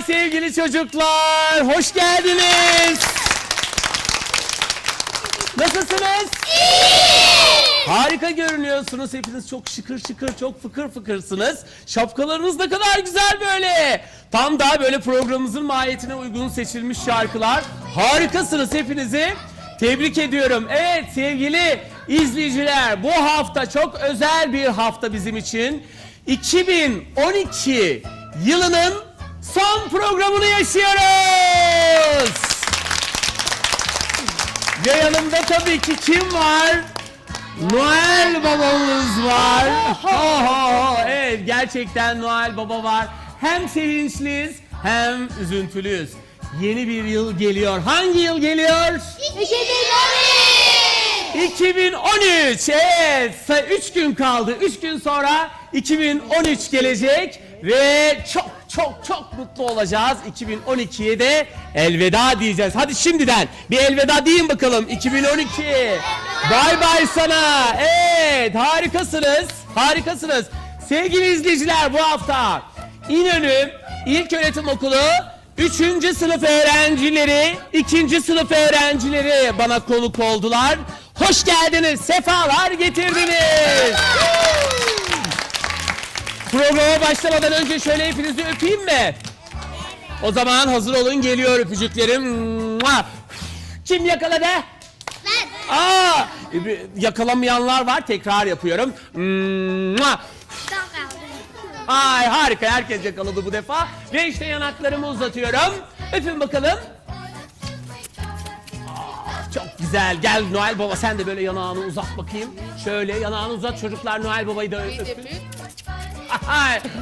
sevgili çocuklar. Hoş geldiniz. Nasılsınız? Harika görünüyorsunuz. Hepiniz çok şıkır şıkır, çok fıkır fıkırsınız. Şapkalarınız ne kadar güzel böyle. Tam da böyle programımızın mahiyetine uygun seçilmiş şarkılar. Harikasınız hepinizi. Tebrik ediyorum. Evet sevgili izleyiciler bu hafta çok özel bir hafta bizim için. 2012 yılının son programını yaşıyoruz. Ve yanımda tabii ki kim var? Noel babamız var. Ho, ho, ho. Evet gerçekten Noel baba var. Hem sevinçliyiz hem üzüntülüyüz. Yeni bir yıl geliyor. Hangi yıl geliyor? 2013. Evet. 3 gün kaldı. 3 gün sonra 2013 gelecek ve çok çok çok mutlu olacağız. 2012'ye de elveda diyeceğiz. Hadi şimdiden bir elveda deyin bakalım 2012. Bay bay sana. Evet harikasınız. Harikasınız. Sevgili izleyiciler bu hafta İnönü İlköğretim Okulu 3. sınıf öğrencileri, 2. sınıf öğrencileri bana konuk oldular. Hoş geldiniz, sefalar getirdiniz. Programa başlamadan önce şöyle hepinizi öpeyim mi? O zaman hazır olun geliyor öpücüklerim. Mua! Kim yakaladı? Ben. Aa, yakalamayanlar var tekrar yapıyorum. Mua! Ay harika herkes yakaladı bu defa. Ve işte yanaklarımı uzatıyorum. Öpün bakalım. Aa, Çok güzel. Gel Noel Baba sen de böyle yanağını uzat bakayım. Şöyle yanağını uzat çocuklar Noel Baba'yı da öpün.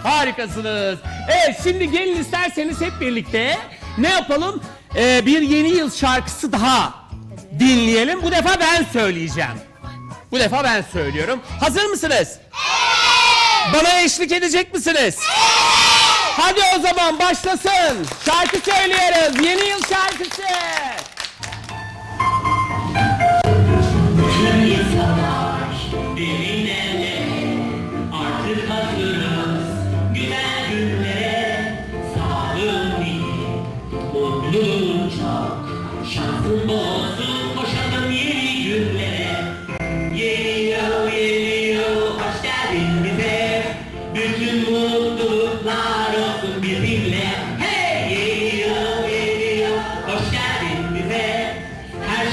Harikasınız. Evet şimdi gelin isterseniz hep birlikte ne yapalım? Ee, bir yeni yıl şarkısı daha dinleyelim. Bu defa ben söyleyeceğim. Bu defa ben söylüyorum. Hazır mısınız? Bana eşlik edecek misiniz? Hadi o zaman başlasın. Şarkı söylüyoruz. Yeni yıl şarkısı.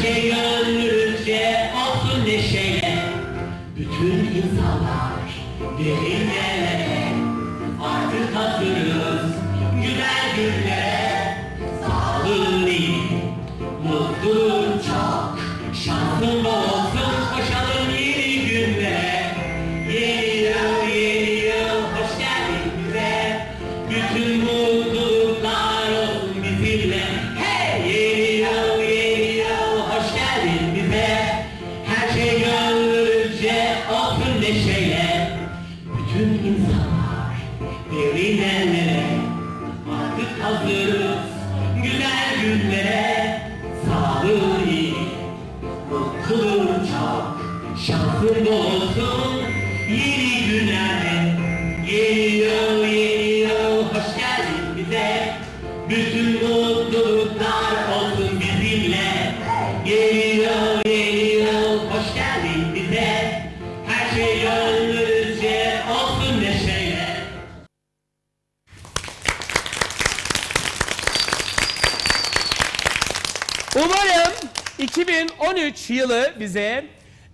Her şey gönlünüzce olsun neşeyle. Bütün insanlar derinlere bütün mutluluklar olsun bizimle yeni yıl hoş geldin bize her şey gönlünüzce olsun neşeyle Umarım 2013 yılı bize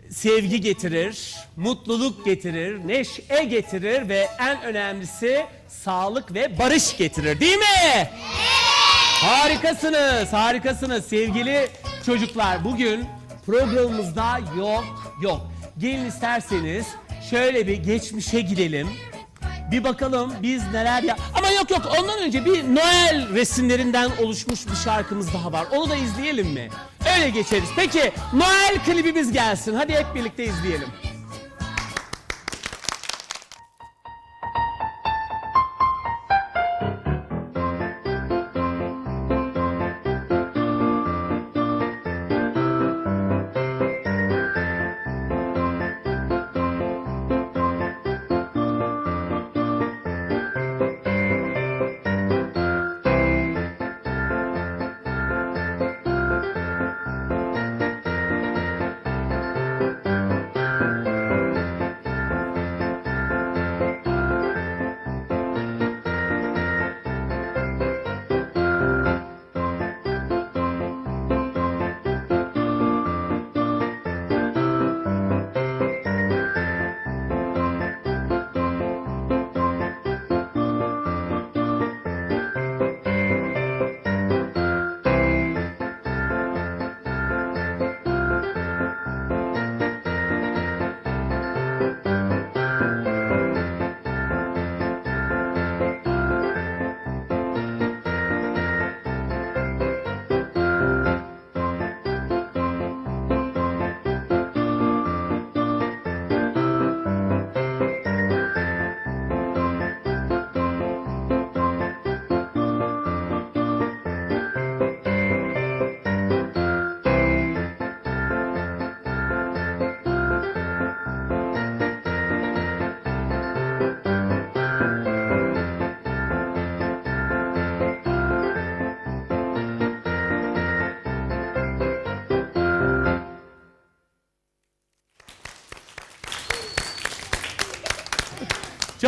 sevgi getirir, mutluluk getirir, neşe getirir ve en önemlisi sağlık ve barış getirir. Değil mi? Harikasınız, harikasınız sevgili çocuklar. Bugün programımızda yok yok. Gelin isterseniz şöyle bir geçmişe gidelim. Bir bakalım biz neler ya... Ama yok yok ondan önce bir Noel resimlerinden oluşmuş bir şarkımız daha var. Onu da izleyelim mi? Öyle geçeriz. Peki Noel klibimiz gelsin. Hadi hep birlikte izleyelim.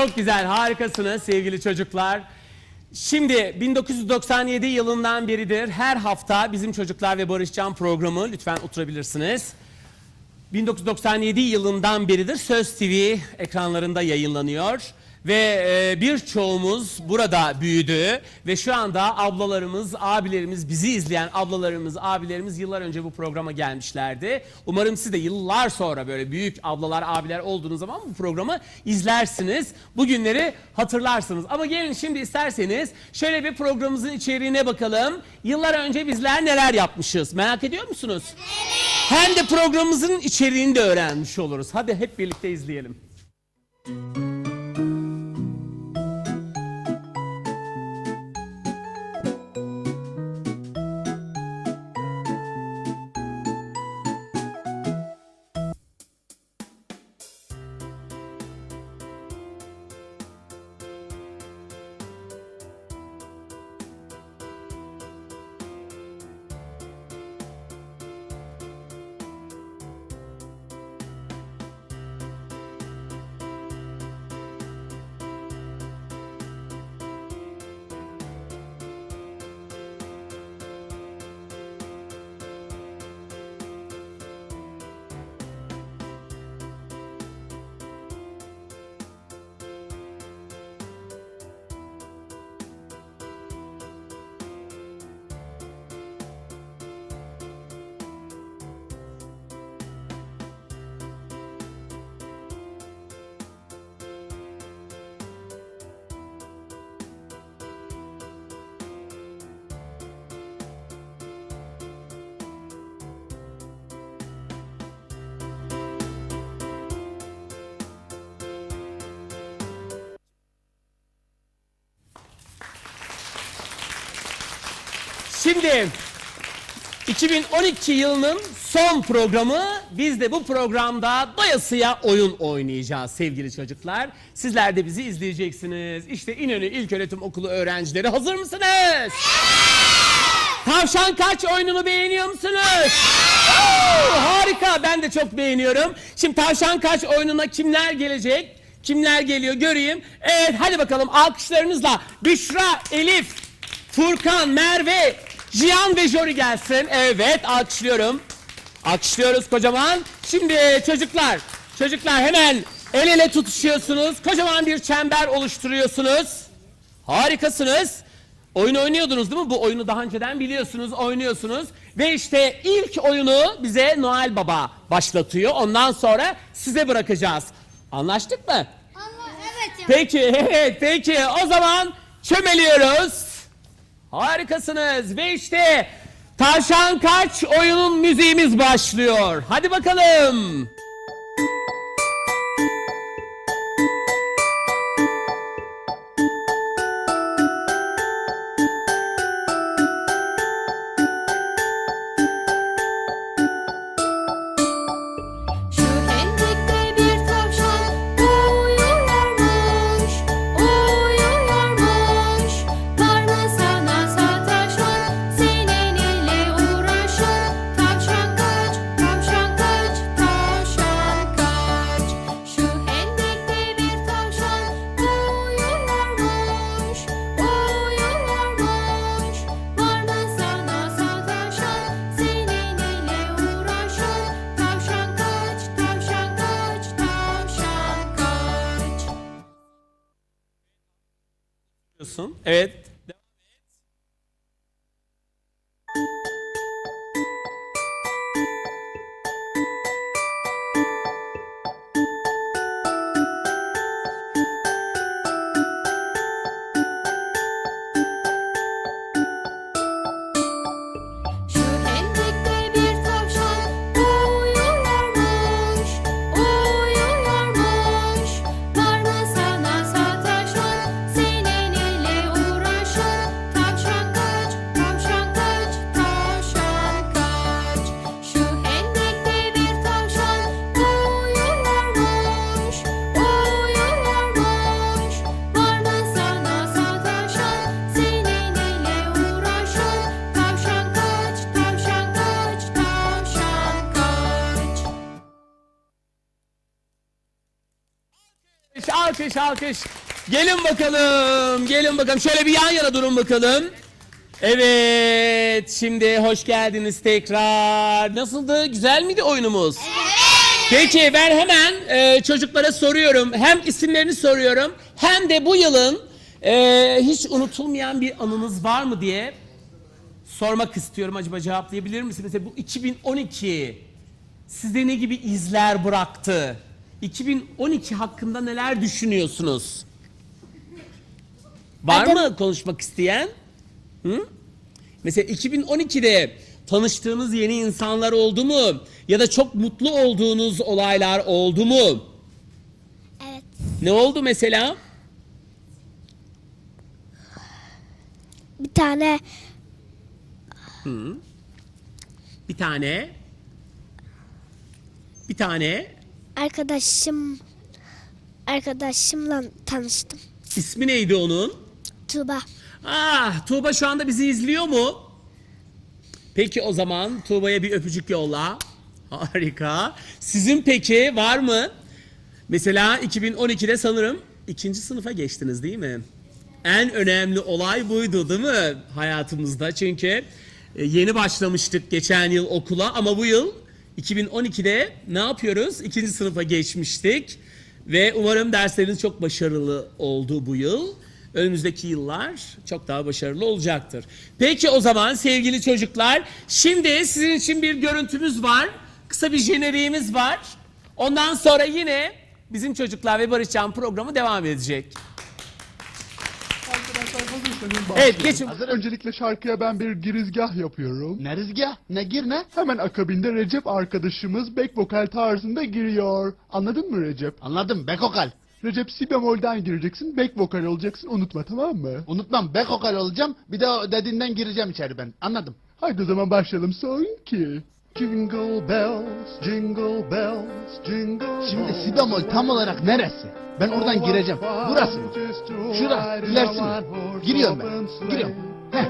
Çok güzel, harikasınız sevgili çocuklar. Şimdi 1997 yılından beridir her hafta bizim Çocuklar ve Barışcan programı lütfen oturabilirsiniz. 1997 yılından beridir Söz TV ekranlarında yayınlanıyor ve e, birçoğumuz burada büyüdü ve şu anda ablalarımız, abilerimiz, bizi izleyen ablalarımız, abilerimiz yıllar önce bu programa gelmişlerdi. Umarım siz de yıllar sonra böyle büyük ablalar, abiler olduğunuz zaman bu programı izlersiniz. Bugünleri hatırlarsınız. Ama gelin şimdi isterseniz şöyle bir programımızın içeriğine bakalım. Yıllar önce bizler neler yapmışız? Merak ediyor musunuz? Hem de programımızın içeriğini de öğrenmiş oluruz. Hadi hep birlikte izleyelim. Şimdi 2012 yılının son programı. Biz de bu programda doyasıya oyun oynayacağız sevgili çocuklar. Sizler de bizi izleyeceksiniz. İşte İnönü İlköğretim Okulu öğrencileri hazır mısınız? Tavşan kaç oyununu beğeniyor musunuz? Oo, harika ben de çok beğeniyorum. Şimdi tavşan kaç oyununa kimler gelecek? Kimler geliyor göreyim. Evet hadi bakalım alkışlarınızla Büşra, Elif, Furkan, Merve, Cihan ve Jori gelsin. Evet alkışlıyorum. Alkışlıyoruz kocaman. Şimdi çocuklar, çocuklar hemen el ele tutuşuyorsunuz. Kocaman bir çember oluşturuyorsunuz. Harikasınız. Oyun oynuyordunuz değil mi? Bu oyunu daha önceden biliyorsunuz, oynuyorsunuz. Ve işte ilk oyunu bize Noel Baba başlatıyor. Ondan sonra size bırakacağız. Anlaştık mı? Allah evet ya. Peki, evet, peki. O zaman çömeliyoruz. Harikasınız. Ve işte Tavşan Kaç oyunun müziğimiz başlıyor. Hadi bakalım. Diyorsun. Evet. Alkış alkış. Gelin bakalım. Gelin bakalım. Şöyle bir yan yana durun bakalım. Evet. Şimdi hoş geldiniz tekrar. Nasıldı? Güzel miydi oyunumuz? Peki ben hemen e, çocuklara soruyorum. Hem isimlerini soruyorum hem de bu yılın e, hiç unutulmayan bir anınız var mı diye sormak istiyorum. Acaba cevaplayabilir misiniz? Mesela bu 2012 sizde ne gibi izler bıraktı? 2012 hakkında neler düşünüyorsunuz? Var mı konuşmak isteyen? Hı? Mesela 2012'de tanıştığınız yeni insanlar oldu mu? Ya da çok mutlu olduğunuz olaylar oldu mu? Evet. Ne oldu mesela? Bir tane Bir tane. Bir tane. Arkadaşım arkadaşımla tanıştım. İsmi neydi onun? Tuğba. Ah, Tuğba şu anda bizi izliyor mu? Peki o zaman Tuğba'ya bir öpücük yolla. Harika. Sizin peki var mı? Mesela 2012'de sanırım ikinci sınıfa geçtiniz değil mi? En önemli olay buydu değil mi hayatımızda? Çünkü e, yeni başlamıştık geçen yıl okula ama bu yıl 2012'de ne yapıyoruz? İkinci sınıfa geçmiştik ve umarım dersleriniz çok başarılı oldu bu yıl. Önümüzdeki yıllar çok daha başarılı olacaktır. Peki o zaman sevgili çocuklar, şimdi sizin için bir görüntümüz var. Kısa bir jeneriğimiz var. Ondan sonra yine bizim çocuklar ve Barışcan programı devam edecek. Hazırsanız Evet geçin. Öncelikle şarkıya ben bir girizgah yapıyorum. Ne rızgah? Ne gir ne? Hemen akabinde Recep arkadaşımız back vokal tarzında giriyor. Anladın mı Recep? Anladım. Bekokal. Recep si bemolden gireceksin, back vokal olacaksın unutma tamam mı? Unutmam. Bekokal olacağım. Bir de o dediğinden gireceğim içeri ben. Anladım. Haydi o zaman başlayalım son ki. Jingle bells, jingle bells, jingle Şimdi si bemol tam olarak neresi? Ben oradan gireceğim. Burası mı? Şurası. İlerisi mi? Giriyorum ben. Giriyorum. Heh.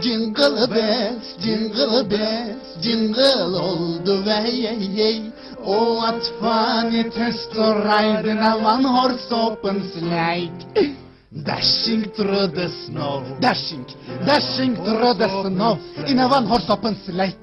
Jingle bells, jingle bells, jingle oldu ve hey hey. O what fun it is to ride in a one horse open sleigh. Dashing through the snow, dashing, dashing through the snow in a one horse open sleigh.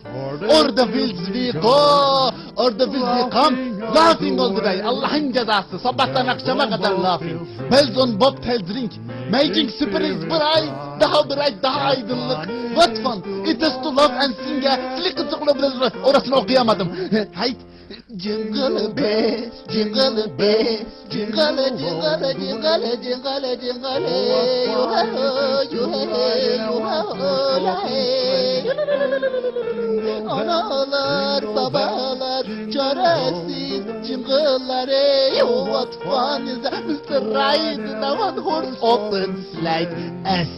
Go, o'er the fields we come, laughing all the way. Allah'ın cezası sabahtan akşama kadar laughing. Bells on bobtails ring, making spirits bright, daha bright, daha aydınlık. What fun it is to love and sing a slick Orasını okuyamadım. Haydi. Jingle bells, jingle bells, jingle, jingle, jingle, jingle, jingle, yuha, yuha, yuha, la hey. Analar, babalar, çaresiz jingle'lar, ey, what fun is that, Mr. Ride a one horse open slide, S.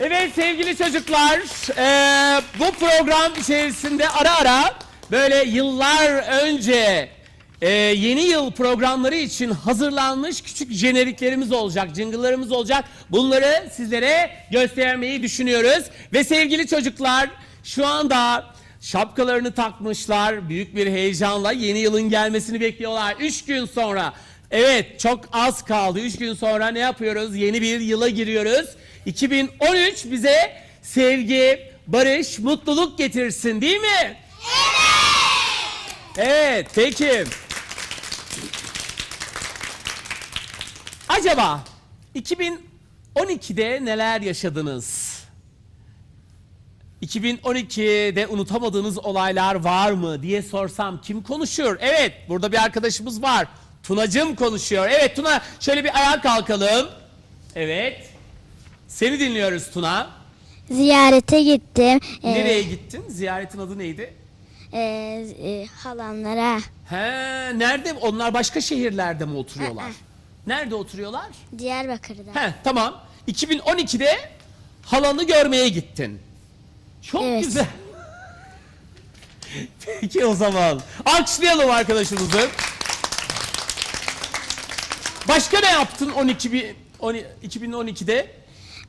Evet sevgili çocuklar, eee, bu program içerisinde ara ara böyle yıllar önce eee, yeni yıl programları için hazırlanmış küçük jeneriklerimiz olacak, jingle'larımız olacak. Bunları sizlere göstermeyi düşünüyoruz. Ve sevgili çocuklar şu anda şapkalarını takmışlar, büyük bir heyecanla yeni yılın gelmesini bekliyorlar. Üç gün sonra, evet çok az kaldı. Üç gün sonra ne yapıyoruz? Yeni bir yıla giriyoruz. 2013 bize sevgi, barış, mutluluk getirsin değil mi? Evet. Evet, peki. Acaba 2012'de neler yaşadınız? 2012'de unutamadığınız olaylar var mı diye sorsam kim konuşuyor? Evet, burada bir arkadaşımız var. Tunacım konuşuyor. Evet Tuna, şöyle bir ayağa kalkalım. Evet. Seni dinliyoruz Tuna. Ziyarete gittim. Ee, Nereye gittin? Ziyaretin adı neydi? e, e, halamlara. He, nerede? Onlar başka şehirlerde mi oturuyorlar? Nerede oturuyorlar? Diyarbakır'da. He, tamam. 2012'de halanı görmeye gittin. Çok Evet. güzel. Peki o zaman. Alkışlayalım arkadaşımızı. Başka ne yaptın 12 bi- 12 2012'de?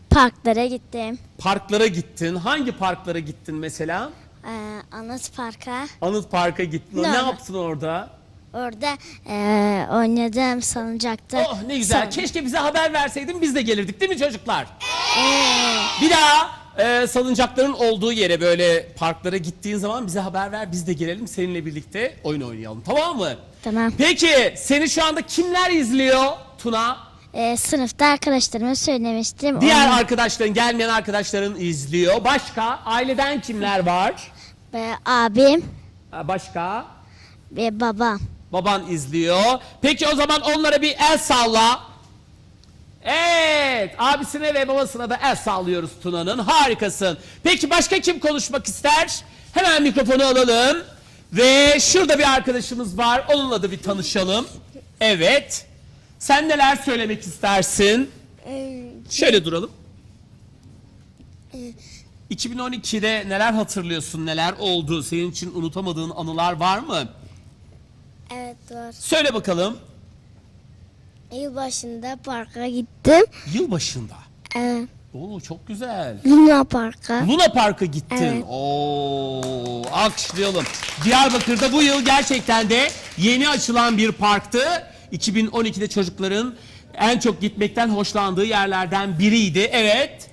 Parklara gittim. Parklara gittin. Hangi parklara gittin mesela? Ee, Anıt Park'a. Anıt Park'a gittin. Ne Normal. yaptın orada? Orada e, oynadım salıncakta. Oh ne güzel. Sal- Keşke bize haber verseydin biz de gelirdik değil mi çocuklar? Bir daha e, salıncakların olduğu yere böyle parklara gittiğin zaman bize haber ver biz de gelelim seninle birlikte oyun oynayalım tamam mı? Tamam. Peki seni şu anda kimler izliyor Tuna? E, sınıfta arkadaşlarıma söylemiştim. Diğer Onlar- arkadaşların gelmeyen arkadaşların izliyor. Başka aileden kimler var? ve abim Ha, Başka ve babam. Baban izliyor. Peki o zaman onlara bir el salla. Evet, abisine ve babasına da el sallıyoruz Tuna'nın. Harikasın. Peki başka kim konuşmak ister? Hemen mikrofonu alalım. Ve şurada bir arkadaşımız var. Onunla da bir tanışalım. Evet. Sen neler söylemek istersin? Şöyle duralım. 2012'de neler hatırlıyorsun? Neler oldu? Senin için unutamadığın anılar var mı? Evet doğru. Söyle bakalım. Yılbaşında parka gittim. Yılbaşında. Evet. Oo çok güzel. Luna Park'a. Luna Park'a gittin. Evet. Oo, alkışlayalım. Diyarbakır'da bu yıl gerçekten de yeni açılan bir parktı. 2012'de çocukların en çok gitmekten hoşlandığı yerlerden biriydi. Evet.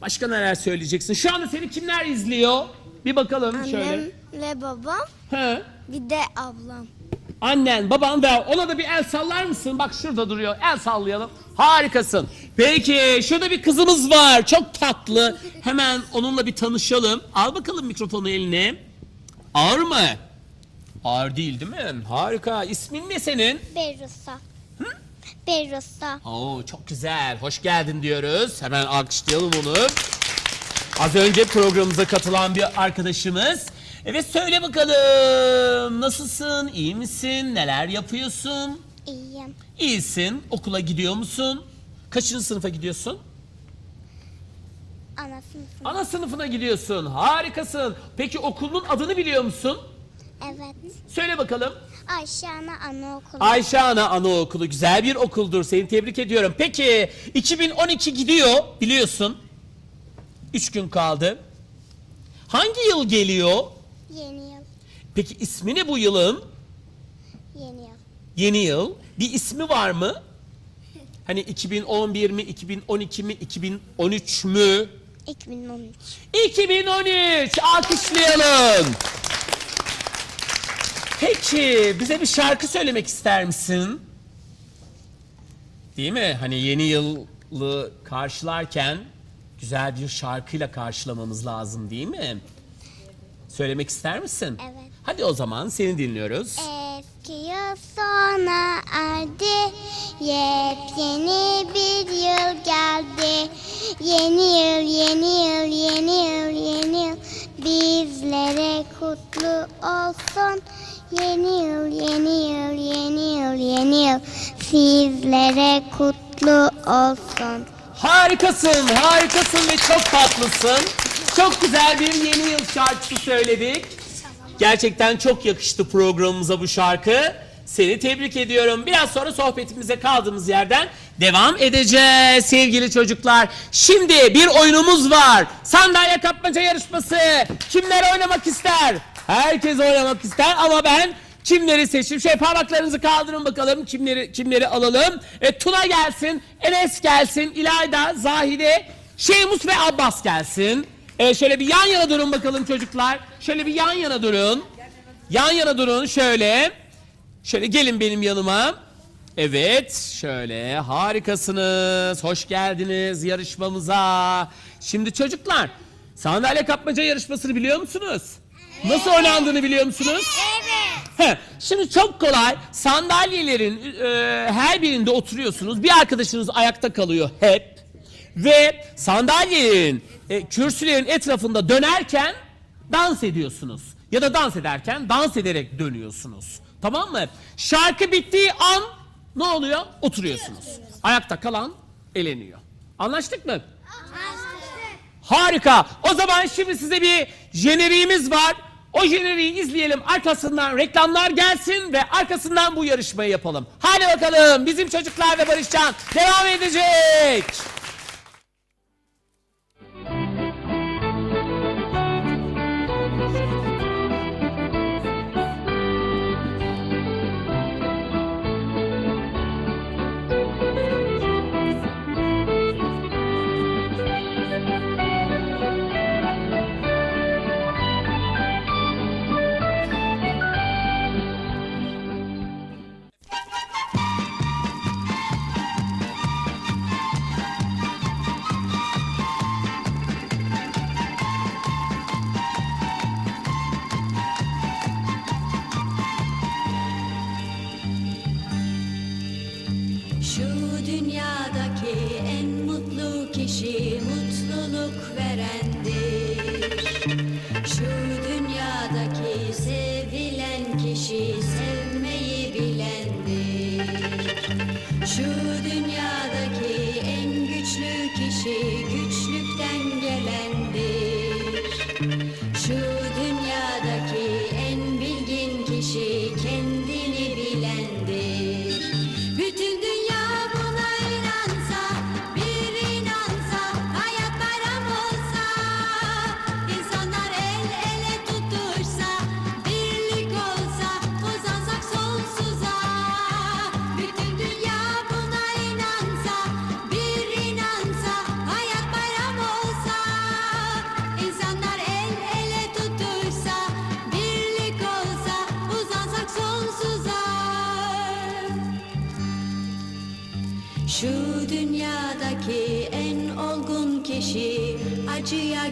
Başka neler söyleyeceksin? Şu anda seni kimler izliyor? Bir bakalım şöyle. Annemle babam He. Bir de ablam. Annen, baban ve ona da bir el sallar mısın? Bak şurada duruyor. El sallayalım. Harikasın. Peki şurada bir kızımız var. Çok tatlı. Hemen onunla bir tanışalım. Al bakalım mikrofonu eline. Ağır mı? Ağır değil değil mi? Harika. İsmin ne senin? Berrusa. Berrusa. Oo çok güzel. Hoş geldin diyoruz. Hemen alkışlayalım onu. Az önce programımıza katılan bir arkadaşımız. Evet söyle bakalım. Nasılsın? İyi misin? Neler yapıyorsun? İyiyim. İyisin. Okula gidiyor musun? Kaçıncı sınıfa gidiyorsun? Anasını Ana sınıfına gidiyorsun. Harikasın. Peki okulun adını biliyor musun? Evet. Söyle bakalım. Ayşe Ana Anaokulu. Ayşe Ana Anaokulu güzel bir okuldur. Seni tebrik ediyorum. Peki 2012 gidiyor biliyorsun. 3 gün kaldı. Hangi yıl geliyor? Yeni yıl. Peki ismi ne bu yılın? Yeni yıl. Yeni yıl. Bir ismi var mı? Hani 2011 mi, 2012 mi, 2013 mü? 2013. 2013 alkışlayalım. Peki bize bir şarkı söylemek ister misin? Değil mi? Hani yeni yılı karşılarken güzel bir şarkıyla karşılamamız lazım değil mi? Söylemek ister misin? Evet. Hadi o zaman seni dinliyoruz. Eski yıl sona erdi, yepyeni bir yıl geldi. Yeni yıl, yeni yıl, yeni yıl, yeni yıl bizlere kutlu olsun. Yeni yıl, yeni yıl, yeni yıl, yeni yıl sizlere kutlu olsun. Harikasın, harikasın ve çok tatlısın. Çok güzel bir yeni yıl şarkısı söyledik. Gerçekten çok yakıştı programımıza bu şarkı. Seni tebrik ediyorum. Biraz sonra sohbetimize kaldığımız yerden devam edeceğiz sevgili çocuklar. Şimdi bir oyunumuz var. Sandalye kapmaca yarışması. Kimler oynamak ister? Herkes oynamak ister ama ben kimleri seçeyim? Şöyle parmaklarınızı kaldırın bakalım. Kimleri kimleri alalım? E, Tuna gelsin, Enes gelsin, İlayda, Zahide, Şeymus ve Abbas gelsin. E, şöyle bir yan yana durun bakalım çocuklar. Şöyle bir yan yana durun. Yan yana durun şöyle. Şöyle gelin benim yanıma. Evet, şöyle harikasınız. Hoş geldiniz yarışmamıza. Şimdi çocuklar, sandalye kapmaca yarışmasını biliyor musunuz? Nasıl oynandığını biliyor musunuz? Evet. Şimdi çok kolay. Sandalyelerin e, her birinde oturuyorsunuz. Bir arkadaşınız ayakta kalıyor hep. Ve sandalyenin, e, kürsülerin etrafında dönerken dans ediyorsunuz. Ya da dans ederken dans ederek dönüyorsunuz. Tamam mı? Şarkı bittiği an ne oluyor? Oturuyorsunuz. Ayakta kalan eleniyor. Anlaştık mı? Harika. O zaman şimdi size bir jeneriğimiz var. O jeneriği izleyelim. Arkasından reklamlar gelsin ve arkasından bu yarışmayı yapalım. Hadi bakalım. Bizim çocuklar ve Barışcan devam edecek.